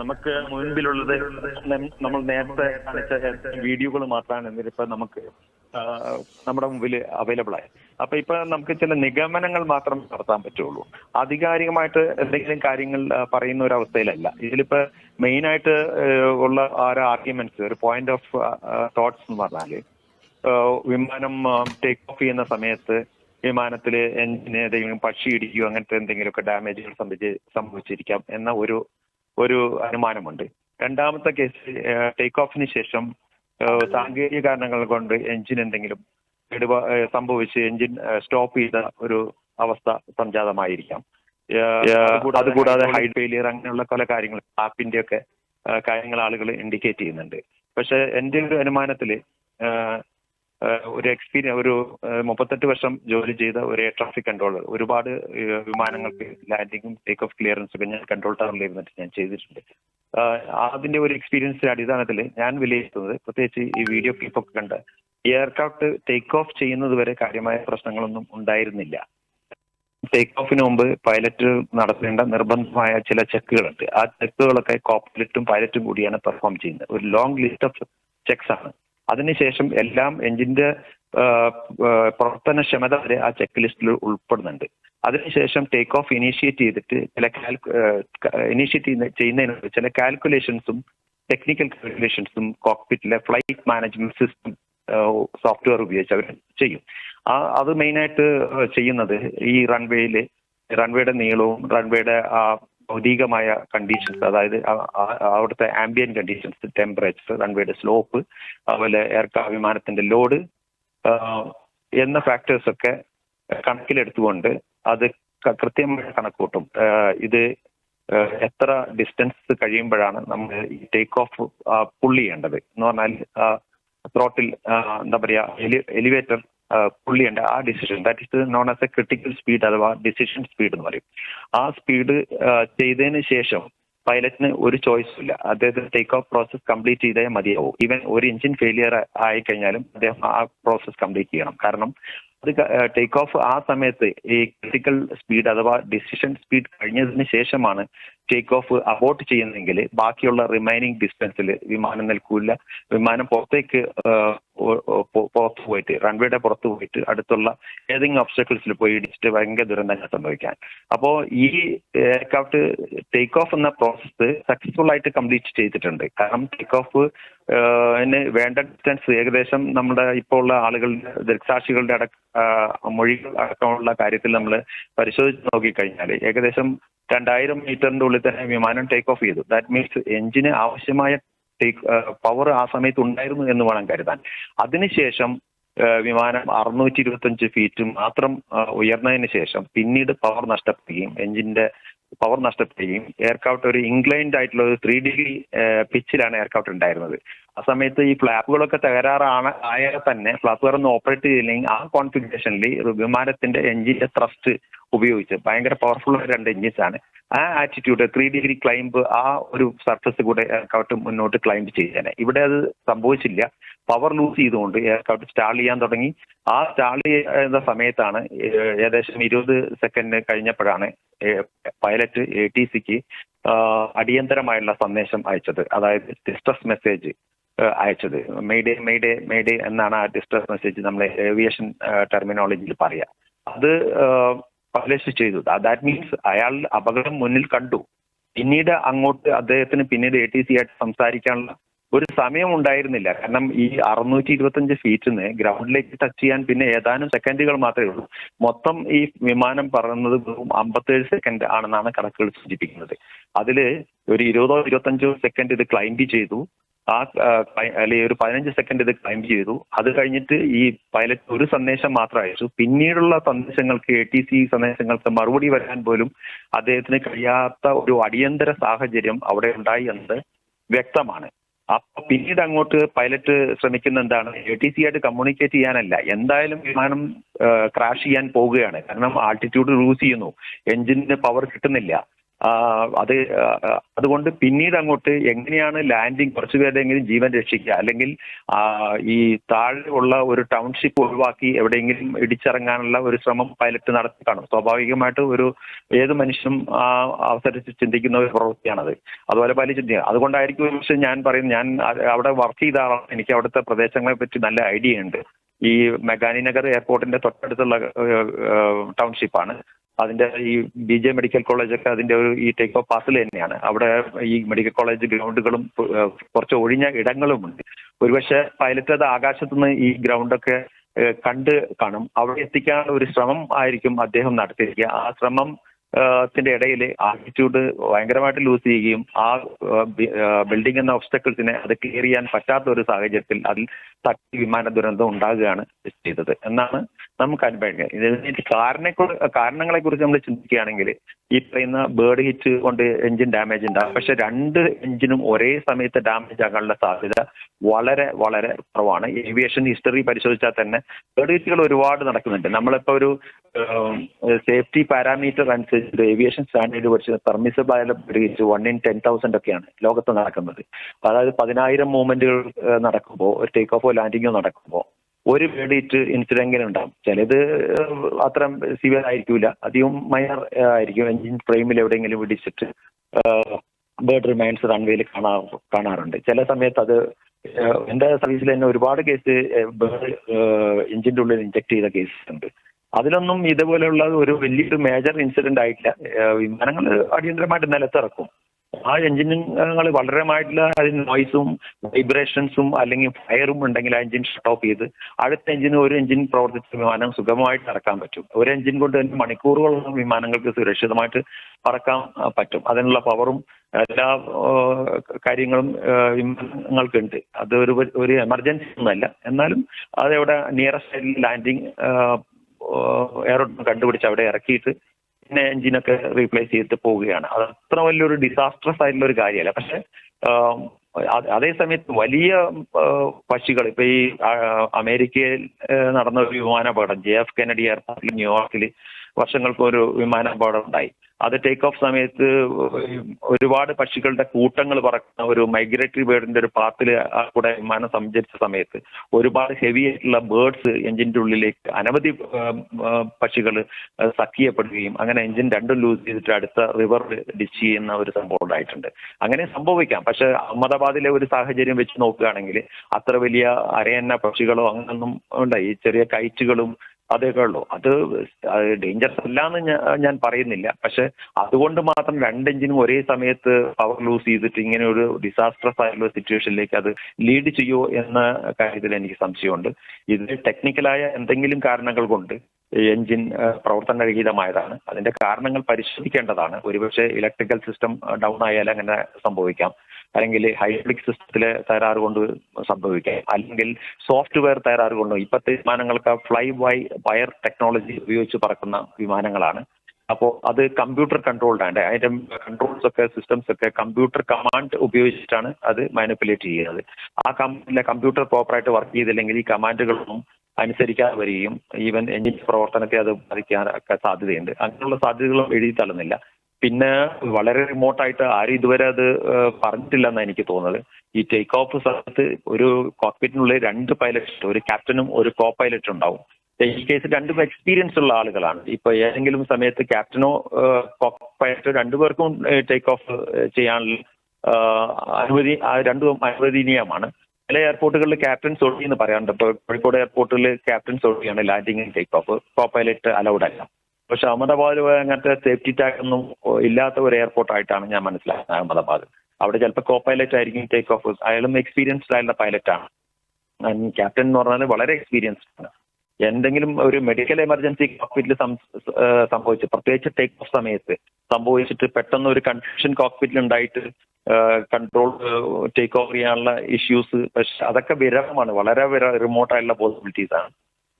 നമുക്ക് മുൻപിലുള്ളത് നമ്മൾ നേരത്തെ കാണിച്ച വീഡിയോകൾ മാത്രമാണ് എന്നിട്ടിപ്പോ നമുക്ക് നമ്മുടെ മുമ്പിൽ അവൈലബിൾ ആയി അപ്പൊ ഇപ്പൊ നമുക്ക് ചില നിഗമനങ്ങൾ മാത്രം നടത്താൻ പറ്റുള്ളൂ. ആധികാരികമായിട്ട് എന്തെങ്കിലും കാര്യങ്ങൾ പറയുന്ന ഒരു അവസ്ഥയിലല്ല. ഇതിലിപ്പോ മെയിൻ ആയിട്ട് ഉള്ള ഒരു ആർഗ്യുമെന്റ്സ്? ഒരു പോയിന്റ് ഓഫ് തോട്ട്സ് എന്ന് പറഞ്ഞാൽ വിമാനം ടേക്ക് ഓഫ് ചെയ്യുന്ന സമയത്ത് വിമാനത്തിൽ എഞ്ചിന് ഏതെങ്കിലും പക്ഷി ഇടിക്കുകയോ അങ്ങനത്തെ എന്തെങ്കിലുമൊക്കെ ഡാമേജുകൾ സംഭവിച്ച് സംഭവിച്ചിരിക്കാം എന്ന ഒരു ഒരു അനുമാനമുണ്ട്. രണ്ടാമത്തെ കേസ് ടേക്ക് ഓഫിന് ശേഷം സാങ്കേതിക കാരണങ്ങൾ കൊണ്ട് എഞ്ചിൻ എന്തെങ്കിലും സംഭവിച്ച് എഞ്ചിൻ സ്റ്റോപ്പ് ചെയ്ത ഒരു അവസ്ഥ സംജാതമായിരിക്കാം. അതുകൂടാതെ ഹൈ ഹൈഡ് ഫെയിലിയർ അങ്ങനെയുള്ള പല കാര്യങ്ങൾ ആപ്പിന്റെ ഒക്കെ കാര്യങ്ങൾ ആളുകൾ ഇൻഡിക്കേറ്റ് ചെയ്യുന്നുണ്ട്. പക്ഷെ എന്റെ ഒരു ആ, ഒരു എക്സ്പീരിയൻ ഒരു മുപ്പത്തെട്ട് വർഷം ജോലി ചെയ്ത ഒരു എയർ ട്രാഫിക് കൺട്രോളർ ഒരുപാട് വിമാനങ്ങൾക്ക് ലാൻഡിങ്ങും ടേക്ക് ഓഫ് ക്ലിയറൻസ് ഒക്കെ ഞാൻ കൺട്രോൾ ടവറിൽ ഇരുന്നിട്ട് ഞാൻ ചെയ്തിട്ടുണ്ട്. അതിന്റെ ഒരു എക്സ്പീരിയൻസിന്റെ അടിസ്ഥാനത്തിൽ ഞാൻ വിലയിരുത്തുന്നത് പ്രത്യേകിച്ച് ഈ വീഡിയോ ക്ലിപ്പൊക്കെ കണ്ട് എയർക്രാഫ്റ്റ് ടേക്ക് ഓഫ് ചെയ്യുന്നത് വരെ കാര്യമായ പ്രശ്നങ്ങളൊന്നും ഉണ്ടായിരുന്നില്ല. ടേക്ക് ഓഫിന് മുമ്പ് പൈലറ്റ് നടത്തേണ്ട നിർബന്ധമായ ചില ചെക്കുകളുണ്ട്. ആ ചെക്കുകളൊക്കെ കോപ്പൈലറ്റും പൈലറ്റും കൂടിയാണ് പെർഫോം ചെയ്യുന്നത്. ഒരു ലോങ് ലിസ്റ്റ് ഓഫ് ചെക്സ് ആണ്. അതിനുശേഷം എല്ലാം എഞ്ചിന്റെ പ്രവർത്തനക്ഷമത വരെ ആ ചെക്ക് ലിസ്റ്റിൽ ഉൾപ്പെടുന്നുണ്ട്. അതിനുശേഷം ടേക്ക് ഓഫ് ഇനീഷ്യേറ്റ് ചെയ്തിട്ട് ചില ഇനീഷ്യേറ്റ് ചെയ്യുന്നതിന് മുമ്പ് ചില കാൽക്കുലേഷൻസും ടെക്നിക്കൽ കാൽക്കുലേഷൻസും കോക്പിറ്റിലെ ഫ്ലൈറ്റ് മാനേജ്മെന്റ് സിസ്റ്റം സോഫ്റ്റ്വെയർ ഉപയോഗിച്ച് അവർ ചെയ്യും. ആ അത് മെയിനായിട്ട് ചെയ്യുന്നത് ഈ റൺവേയിൽ റൺവേയുടെ നീളവും റൺവേയുടെ ആ ഭൗതികമായ കണ്ടീഷൻസ് അതായത് അവിടുത്തെ ആംബിയൻ കണ്ടീഷൻസ് ടെമ്പറേച്ചർ റൺവേയുടെ സ്ലോപ്പ് അതുപോലെ എയർക്രാ വിമാനത്തിന്റെ ലോഡ് എന്ന ഫാക്ടേഴ്സ് ഒക്കെ കണക്കിലെടുത്തുകൊണ്ട് അത് കൃത്യമായി കണക്കൂട്ടും ഇത് എത്ര ഡിസ്റ്റൻസ് കഴിയുമ്പോഴാണ് നമ്മൾ ഈ ടേക്ക് ഓഫ് പുള്ളി ചെയ്യേണ്ടത്. എന്ന് പറഞ്ഞാൽ ത്രോട്ടിൽ എന്താ പറയാ എലിവേറ്റർ പുള്ളിയുണ്ട്. ആ decision that is known as a critical speed അഥവാ ഡിസിഷൻ സ്പീഡ് എന്ന് പറയും. ആ സ്പീഡ് ചെയ്തതിന് ശേഷം പൈലറ്റിന് ഒരു ചോയ്സും ഇല്ല. അദ്ദേഹത്തിന് ടേക്ക് ഓഫ് പ്രോസസ് കംപ്ലീറ്റ് ചെയ്തേ മതിയാവും. ഈവൻ ഒരു എഞ്ചിൻ ഫെയിലിയർ ആയി കഴിഞ്ഞാലും അദ്ദേഹം ആ പ്രോസസ് കംപ്ലീറ്റ് ചെയ്യണം. കാരണം അത് ടേക്ക് ഓഫ് ആ സമയത്ത് ഈ ക്രിട്ടിക്കൽ സ്പീഡ് അഥവാ ഡിസിഷൻ സ്പീഡ് കഴിഞ്ഞതിന് ശേഷമാണ് ടേക്ക് ഓഫ് അബോട്ട് ചെയ്യുന്നെങ്കിൽ ബാക്കിയുള്ള റിമൈനിങ് ഡിസ്റ്റൻസിൽ വിമാനം നിൽക്കൂല്ല. വിമാനം പുറത്തേക്ക് പുറത്ത് പോയിട്ട് റൺവേയുടെ പുറത്ത് പോയിട്ട് അടുത്തുള്ള ഏതെങ്കിലും ഒബ്സ്റ്റക്കിൾസിൽ പോയി ഇടിച്ചിട്ട് ഭയങ്കര ദുരന്തങ്ങൾ സംഭവിക്കാൻ. അപ്പോൾ ഈ എയർക്രാഫ്റ്റ് ടേക്ക് ഓഫ് എന്ന പ്രോസസ്സ് സക്സസ്ഫുൾ ആയിട്ട് കംപ്ലീറ്റ് ചെയ്തിട്ടുണ്ട്. കാരണം ടേക്ക് ഓഫ് വേണ്ട ഡിസ്റ്റൻസ് ഏകദേശം നമ്മുടെ ഇപ്പോൾ ഉള്ള ആളുകളുടെ ദൃക്സാക്ഷികളുടെ അടക്ക മൊഴികൾ അടക്കമുള്ള കാര്യത്തിൽ നമ്മൾ പരിശോധിച്ച് നോക്കിക്കഴിഞ്ഞാൽ ഏകദേശം രണ്ടായിരം മീറ്ററിന്റെ ഉള്ളിൽ തന്നെ വിമാനം ടേക്ക് ഓഫ് ചെയ്തു. ദാറ്റ് മീൻസ് എഞ്ചിന് ആവശ്യമായ ടേക്ക് പവർ ആ സമയത്ത് ഉണ്ടായിരുന്നു എന്ന് വേണം കരുതാൻ. അതിനുശേഷം വിമാനം അറുന്നൂറ്റി ഇരുപത്തഞ്ച് ഫീറ്റ് മാത്രം ഉയർന്നതിന് ശേഷം പിന്നീട് പവർ നഷ്ടപ്പെടുകയും എഞ്ചിന്റെ പവർ നഷ്ടപ്പെടുകയും എയർക്രാഫ്റ്റ് ഒരു ഇൻക്ലൈൻഡ് ആയിട്ടുള്ള ഒരു ത്രീ ഡിഗ്രി പിച്ചിലാണ് എയർക്രാഫ്റ്റ് ഉണ്ടായിരുന്നത്. ആ സമയത്ത് ഈ ഫ്ലാപ്പുകളൊക്കെ തകരാറാണ് ആയാൽ തന്നെ ഫ്ലാപ്പുകൾ ഒന്ന് ഓപ്പറേറ്റ് ചെയ്തില്ലെങ്കിൽ ആ കോൺഫിഗറേഷനിൽ വിമാനത്തിന്റെ എഞ്ചിന്റെ ത്രസ്റ്റ് ഉപയോഗിച്ച് ഭയങ്കര പവർഫുൾ രണ്ട് എഞ്ചിൻസ് ആണ്. ആ ആറ്റിറ്റ്യൂഡ് ത്രീ ഡിഗ്രി ക്ലൈംബ് ആ ഒരു സർഫസ് കൂടെ എയർക്രാഫ്റ്റ് മുന്നോട്ട് ക്ലൈംബ് ചെയ്യാനെ ഇവിടെ അത് സംഭവിച്ചില്ല. പവർ ലൂസ് ചെയ്തുകൊണ്ട് എയർക്രാഫ്റ്റ് സ്റ്റാൾ ചെയ്യാൻ തുടങ്ങി. ആ സ്റ്റാൾ ചെയ്യുന്ന സമയത്താണ് ഏകദേശം ഇരുപത് സെക്കൻഡ് കഴിഞ്ഞപ്പോഴാണ് പൈലറ്റ് എ ടി സിക്ക് അടിയന്തരമായുള്ള സന്ദേശം അയച്ചത്. അതായത് ഡിസ്ട്രസ് മെസ്സേജ് അയച്ചത്. മെയ്ഡേ മെയ്ഡേ മെയ്ഡേ എന്നാണ് ആ ഡിസ്ട്രസ് മെസ്സേജ് നമ്മൾ ഏവിയേഷൻ ടെർമിനോളജിയിൽ പറയുക അത് പബ്ലിഷ് ചെയ്തു. ദാറ്റ് മീൻസ് അയാൾ അപകടം മുന്നിൽ കണ്ടു. പിന്നീട് അങ്ങോട്ട് അദ്ദേഹത്തിന് പിന്നീട് എ ടി സി ആയിട്ട് സംസാരിക്കാനുള്ള ഒരു സമയം ഉണ്ടായിരുന്നില്ല. കാരണം ഈ അറുന്നൂറ്റി ഇരുപത്തഞ്ച് ഫീറ്റിൽ നിന്ന് ഗ്രൗണ്ടിലേക്ക് ടച്ച് ചെയ്യാൻ പിന്നെ ഏതാനും സെക്കൻഡുകൾ മാത്രമേ ഉള്ളൂ. മൊത്തം ഈ വിമാനം പറയുന്നത് അമ്പത്തേഴ് സെക്കൻഡ് ആണെന്നാണ് കണക്കുകൾ സൂചിപ്പിക്കുന്നത്. അതിൽ ഒരു ഇരുപതോ ഇരുപത്തഞ്ചോ സെക്കൻഡ് ഇത് ക്ലൈംബ് ചെയ്തു. ആ അല്ലെങ്കിൽ ഒരു പതിനഞ്ച് സെക്കൻഡ് ഇത് ക്ലൈം ചെയ്തു. അത് കഴിഞ്ഞിട്ട് ഈ പൈലറ്റ് ഒരു സന്ദേശം മാത്രം അയച്ചു. പിന്നീടുള്ള സന്ദേശങ്ങൾക്ക് എ ടി സി സന്ദേശങ്ങൾക്ക് മറുപടി വരാൻ പോലും അദ്ദേഹത്തിന് കഴിയാത്ത ഒരു അടിയന്തര സാഹചര്യം അവിടെ ഉണ്ടായി എന്നത് വ്യക്തമാണ്. അപ്പൊ പിന്നീട് അങ്ങോട്ട് പൈലറ്റ് ശ്രമിക്കുന്ന എന്താണ്? എ ടി സി ആയിട്ട് കമ്മ്യൂണിക്കേറ്റ് ചെയ്യാനല്ല. എന്തായാലും വിമാനം ക്രാഷ് ചെയ്യാൻ പോവുകയാണ്. കാരണം ആൾട്ടിറ്റ്യൂഡ് ലൂസ് ചെയ്യുന്നു. എഞ്ചിന് പവർ കിട്ടുന്നില്ല. അത് അതുകൊണ്ട് പിന്നീട് അങ്ങോട്ട് എങ്ങനെയാണ് ലാൻഡിങ് കുറച്ചു പേരുടെയെങ്കിലും ജീവൻ രക്ഷിക്കുക? അല്ലെങ്കിൽ ഈ താഴെ ഉള്ള ഒരു ടൗൺഷിപ്പ് ഒഴിവാക്കി എവിടെയെങ്കിലും ഇടിച്ചിറങ്ങാനുള്ള ഒരു ശ്രമം പൈലറ്റ് നടത്തി കാണും. സ്വാഭാവികമായിട്ട് ഒരു ഏത് മനുഷ്യനും അവസരത്തിൽ ചിന്തിക്കുന്ന ഒരു പ്രവൃത്തിയാണത്. അതുപോലെ പല ചിന്തിക്കുക അതുകൊണ്ടായിരിക്കും ഒരു പക്ഷേ ഞാൻ പറയും ഞാൻ അവിടെ വർക്ക് ചെയ്ത ആളാണ്. എനിക്ക് അവിടുത്തെ പ്രദേശങ്ങളെ പറ്റി നല്ല ഐഡിയ ഉണ്ട്. ഈ മെഗാനി നഗർ എയർപോർട്ടിന്റെ തൊട്ടടുത്തുള്ള ടൗൺഷിപ്പാണ് അതിന്റെ ഈ ബി ജെ മെഡിക്കൽ കോളേജ് ഒക്കെ അതിന്റെ ഒരു ഈ ടേക്ക് ഓഫ് പാസിൽ തന്നെയാണ്. അവിടെ ഈ മെഡിക്കൽ കോളേജ് ഗ്രൗണ്ടുകളും കുറച്ച് ഒഴിഞ്ഞ ഇടങ്ങളുമുണ്ട്. ഒരുപക്ഷെ പൈലറ്റ് അത് ആകാശത്തുനിന്ന് ഈ ഗ്രൗണ്ടൊക്കെ കണ്ട് കാണും. അവിടെ എത്തിക്കാനുള്ള ഒരു ശ്രമം ആയിരിക്കും അദ്ദേഹം നടത്തിയിരിക്കുക. ആ ശ്രമം ത്തിന്റെ ഇടയിൽ ആറ്റിറ്റ്യൂഡ് ഭയങ്കരമായിട്ട് ലൂസ് ചെയ്യുകയും ആ ബിൽഡിംഗ് എന്ന ഒബ്സ്റ്റക്കിൾസിനെ അത് ക്ലിയർ ചെയ്യാൻ പറ്റാത്ത ഒരു സാഹചര്യത്തിൽ അതിൽ തട്ടി വിമാന ദുരന്തം ഉണ്ടാകുകയാണ് ചെയ്തത്. എന്നാണ് നമുക്ക് അനുഭവിക്കുന്നത് ഇതിന് കാരണെ കാരണങ്ങളെ കുറിച്ച് നമ്മൾ ചിന്തിക്കുകയാണെങ്കിൽ ഈ പറയുന്ന ബേർഡ് ഹിറ്റ് കൊണ്ട് എഞ്ചിൻ ഡാമേജ് ഉണ്ടാകും. പക്ഷെ രണ്ട് എഞ്ചിനും ഒരേ സമയത്ത് ഡാമേജ് ആകാനുള്ള സാധ്യത വളരെ വളരെ കുറവാണ്. ഏവിയേഷൻ ഹിസ്റ്ററി പരിശോധിച്ചാൽ തന്നെ ബേർഡ് ഹിറ്റുകൾ ഒരുപാട് നടക്കുന്നുണ്ട്. നമ്മളിപ്പോ ഒരു സേഫ്റ്റി പാരാമീറ്റർ അനുസരിച്ച് ഏവിയേഷൻ സ്റ്റാൻഡേർഡ് വെച്ച് പെർമിസിബിൾ ആയ പ്രത്യേകിച്ച് വൺ ഇൻ ടെൻ തൗസൻഡ് ഒക്കെയാണ് ലോകത്ത് നടക്കുന്നത്. അതായത് പതിനായിരം മൂവ്മെന്റുകൾ നടക്കുമ്പോൾ ഒരു ടേക്ക് ഓഫോ ലാൻഡിങ്ങോ നടക്കുമ്പോൾ ഒരു പേടിയിട്ട് ഇൻസിഡന്റ് ഉണ്ടാവും. ചിലത് അത്ര സിവിയർ ആയിരിക്കില്ല അധികം മൈനർ ആയിരിക്കും. എഞ്ചിൻ ഫ്രെയിമിൽ എവിടെയെങ്കിലും ഇടിച്ചിട്ട് ബേർഡ് റിമൈൻസ് റൺവേയിൽ കാണാ കാണാറുണ്ട്. ചില സമയത്ത് അത് എന്റെ സർവീസിൽ തന്നെ ഒരുപാട് കേസ് ബേർഡ് എഞ്ചിന്റെ ഉള്ളിൽ ഇഞ്ചക്ട് ചെയ്ത കേസ് ഉണ്ട്. അതിലൊന്നും ഇതുപോലെയുള്ള ഒരു വലിയൊരു മേജർ ഇൻസിഡന്റ് ആയിട്ടില്ല. വിമാനങ്ങൾ അടിയന്തരമായിട്ട് നിലത്തിറക്കും. ആ എഞ്ചിനുകൾ വളരെമായിട്ടുള്ള അതിന് നോയ്സും വൈബ്രേഷൻസും അല്ലെങ്കിൽ ഫയറും ഉണ്ടെങ്കിൽ ആ എഞ്ചിൻ ഷട്ട് ഓഫ് ചെയ്ത് അടുത്ത എഞ്ചിൻ ഒരു എഞ്ചിൻ പ്രവർത്തിച്ച വിമാനം സുഗമമായിട്ട് ഇറക്കാൻ പറ്റും. ഒരു എഞ്ചിൻ കൊണ്ട് തന്നെ മണിക്കൂറുകളോളം വിമാനങ്ങൾക്ക് സുരക്ഷിതമായിട്ട് പറക്കാൻ പറ്റും. അതിനുള്ള പവറും എല്ലാ കാര്യങ്ങളും വിമാനങ്ങൾക്കുണ്ട്. അത് ഒരു ഒരു എമർജൻസി ഒന്നുമല്ല. എന്നാലും അതെവിടെ നിയറസ്റ്റ് ലാൻഡിങ് എയറോഡ്രോം കണ്ടുപിടിച്ച് അവിടെ ഇറക്കിയിട്ട് പിന്നെ എഞ്ചിനൊക്കെ റീപ്ലേസ് ചെയ്തിട്ട് പോവുകയാണ്. അത് അത്ര വലിയൊരു ഡിസാസ്ട്രസ് ആയിട്ടുള്ള ഒരു കാര്യമല്ല. പക്ഷെ അതേ സമയത്ത് വലിയ പക്ഷികൾ ഇപ്പൊ ഈ അമേരിക്കയിൽ നടന്ന ഒരു വിമാനാപകടം ജെ എഫ് കെനഡി എയർപോർട്ടിൽ ന്യൂയോർക്കിൽ വർഷങ്ങൾക്ക് ഒരു വിമാനാപകടം ഉണ്ടായി. അത് ടേക്ക് ഓഫ് സമയത്ത് ഒരുപാട് പക്ഷികളുടെ കൂട്ടങ്ങൾ പറക്കുന്ന ഒരു മൈഗ്രേറ്ററി ബേർഡിന്റെ ഒരു പാത്തിൽ കൂടെ വിമാനം സഞ്ചരിച്ച സമയത്ത് ഒരുപാട് ഹെവി ആയിട്ടുള്ള ബേർഡ്സ് എഞ്ചിന്റെ ഉള്ളിലേക്ക് അനവധി പക്ഷികൾ സക്ക് ചെയ്യപ്പെടുകയും അങ്ങനെ എഞ്ചിൻ രണ്ടും ലൂസ് ചെയ്തിട്ട് അടുത്ത റിവർ ഡിച്ച് ചെയ്യുന്ന ഒരു സംഭവം ഉണ്ടായിട്ടുണ്ട്. അങ്ങനെ സംഭവിക്കാം. പക്ഷെ അഹമ്മദാബാദിലെ ഒരു സാഹചര്യം വെച്ച് നോക്കുകയാണെങ്കിൽ അത്ര വലിയ അരയന്ന പക്ഷികളോ അങ്ങനൊന്നും ഉണ്ടായി. ചെറിയ കൈറ്റുകളും അതൊക്കെ ഉള്ളൂ അത് ഡേഞ്ചറസ് അല്ല എന്ന് ഞാൻ പറയുന്നില്ല. പക്ഷെ അതുകൊണ്ട് മാത്രം രണ്ട് എഞ്ചിനും ഒരേ സമയത്ത് പവർ ലൂസ് ചെയ്തിട്ട് ഇങ്ങനെ ഒരു ഡിസാസ്റ്റർ ആയിട്ടുള്ള സിറ്റുവേഷനിലേക്ക് അത് ലീഡ് ചെയ്യുമോ എന്ന കാര്യത്തിൽ എനിക്ക് സംശയമുണ്ട്. ഇത് ടെക്നിക്കലായ എന്തെങ്കിലും കാരണങ്ങൾ കൊണ്ട് എഞ്ചിൻ പ്രവർത്തനരഹിതമായതാണ് അതിന്റെ കാരണങ്ങൾ പരിശോധിക്കേണ്ടതാണ്. ഒരുപക്ഷെ ഇലക്ട്രിക്കൽ സിസ്റ്റം ഡൗൺ ആയാൽ അങ്ങനെ സംഭവിക്കാം. അല്ലെങ്കിൽ ഹൈഡ്രോളിക് സിസ്റ്റത്തിലെ തകരാറ് കൊണ്ട് സംഭവിക്കാം. അല്ലെങ്കിൽ സോഫ്റ്റ്വെയർ തകരാറ് കൊണ്ട് ഇപ്പോഴത്തെ വിമാനങ്ങൾക്ക് ഫ്ലൈ ബൈ വയർ ടെക്നോളജി ഉപയോഗിച്ച് പറക്കുന്ന വിമാനങ്ങളാണ്. അപ്പോൾ അത് കമ്പ്യൂട്ടർ കൺട്രോൾഡ് ആണ്. അതിന്റെ കൺട്രോൾസ് ഒക്കെ സിസ്റ്റംസ് ഒക്കെ കമ്പ്യൂട്ടർ കമാൻഡ് ഉപയോഗിച്ചിട്ടാണ് അത് മാനിപ്പുലേറ്റ് ചെയ്യുന്നത്. ആ കമ്പനിയിലെ കമ്പ്യൂട്ടർ പ്രോപ്പറായിട്ട് വർക്ക് ചെയ്തില്ലെങ്കിൽ ഈ കമാൻഡുകളൊന്നും അനുസരിക്കാതെ വരികയും ഈവൻ എഞ്ചിൻ പ്രവർത്തനത്തെ അത് ബാധിക്കാനൊക്കെ സാധ്യതയുണ്ട്. അങ്ങനെയുള്ള സാധ്യതകളും എഴുതി തള്ളുന്നില്ല. പിന്നെ വളരെ റിമോട്ടായിട്ട് ആരും ഇതുവരെ അത് പറഞ്ഞിട്ടില്ല പറഞ്ഞിട്ടില്ലെന്നാണ് എനിക്ക് തോന്നുന്നത്. ഈ ടേക്ക് ഓഫ് സ്ഥലത്ത് ഒരു കോക്പിറ്റിനുള്ളിൽ രണ്ട് പൈലറ്റ് ഒരു ക്യാപ്റ്റനും ഒരു കോ പൈലറ്റും ഉണ്ടാവും. ഈ കേസ് രണ്ടും എക്സ്പീരിയൻസ് ഉള്ള ആളുകളാണ്. ഇപ്പൊ ഏതെങ്കിലും സമയത്ത് ക്യാപ്റ്റനോ കോ പൈലറ്റോ രണ്ടുപേർക്കും ടേക്ക് ഓഫ് ചെയ്യാനുള്ള ആ രണ്ടും അനുവദനീയമാണ്. ചില എയർപോർട്ടുകളിൽ ക്യാപ്റ്റൻ ഒഴി എന്ന് പറയാറുണ്ട്. ഇപ്പോൾ കോഴിക്കോട് എയർപോർട്ടിൽ captains ഒഴിയാണ് landing take off copilot allowed അല്ല. പക്ഷെ അഹമ്മദാബാദ് അങ്ങനത്തെ സേഫ്റ്റി ടാഗ് ഒന്നും ഇല്ലാത്ത ഒരു എയർപോർട്ടായിട്ടാണ് ഞാൻ മനസ്സിലാക്കുന്നത് അഹമ്മദാബാദ് അവിടെ ചിലപ്പോൾ കോ പൈലറ്റ് ആയിരിക്കും ടേക്ക് ഓഫ് അയാളും എക്സ്പീരിയൻസ്ഡ് ആയിട്ടുള്ള പൈലറ്റാണ് ക്യാപ്റ്റൻ എന്ന് പറഞ്ഞാൽ വളരെ എക്സ്പീരിയൻസ്ഡ് ആണ്. എന്തെങ്കിലും ഒരു മെഡിക്കൽ എമർജൻസി കോക്പിറ്റിൽ സംഭവിച്ചു പ്രത്യേകിച്ച് ടേക്ക് ഓഫ് സമയത്ത് സംഭവിച്ചിട്ട് പെട്ടെന്ന് ഒരു കൺഫ്യൂഷൻ കോക്പിറ്റിൽ ഉണ്ടായിട്ട് കൺട്രോൾ ടേക്ക് ഓവർ ചെയ്യാനുള്ള ഇഷ്യൂസ് പക്ഷെ അതൊക്കെ വിരളമാണ്. വളരെ വിര റിമോട്ട് ആയിട്ടുള്ള പോസിബിലിറ്റീസ് ആണ്.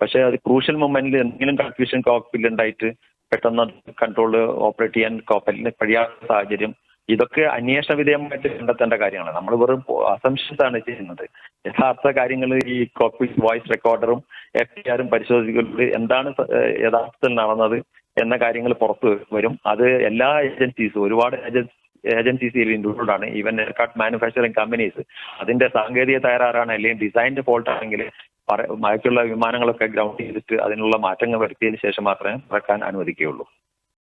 പക്ഷേ അത് ക്രൂഷ്യൽ മൊമെന്റിൽ എന്തെങ്കിലും കൺഫ്യൂഷൻ കോപ്പിൽ ഉണ്ടായിട്ട് പെട്ടെന്ന് കൺട്രോൾ ഓപ്പറേറ്റ് ചെയ്യാൻ കോപ്പലിന് കഴിയാത്ത സാഹചര്യം ഇതൊക്കെ അന്വേഷണ വിധേയമായിട്ട് കണ്ടെത്തേണ്ട കാര്യങ്ങളാണ്. നമ്മൾ വെറും അസംഷൻസ് ആണ് ചെയ്യുന്നത്. യഥാർത്ഥ കാര്യങ്ങൾ ഈ കോപ്പി വോയിസ് റെക്കോർഡറും എഫ് ഐ ആറും പരിശോധിക്കുന്നത് എന്താണ് യഥാർത്ഥത്തിൽ നടന്നത് എന്ന കാര്യങ്ങൾ പുറത്ത് വരും. അത് എല്ലാ ഏജൻസീസും ഒരുപാട് ഏജൻസി ഏജൻസീസിൽ ഇൻക്ലൂഡ് ആണ്. ഈവൻ എയർകാർട്ട് മാനുഫാക്ചറിങ് കമ്പനീസ് അതിന്റെ സാങ്കേതിക തയ്യാറാണ് അല്ലെങ്കിൽ ഡിസൈൻഡ് ഫോൾട്ട് ആണെങ്കിൽ മഴയ്ക്കുള്ള വിമാനങ്ങളൊക്കെ ഗ്രൗണ്ട് ചെയ്തിട്ട് അതിനുള്ള മാറ്റങ്ങൾ വരുത്തിയതിന് ശേഷം മാത്രമേ പറക്കാൻ അനുവദിക്കുകയുള്ളൂ.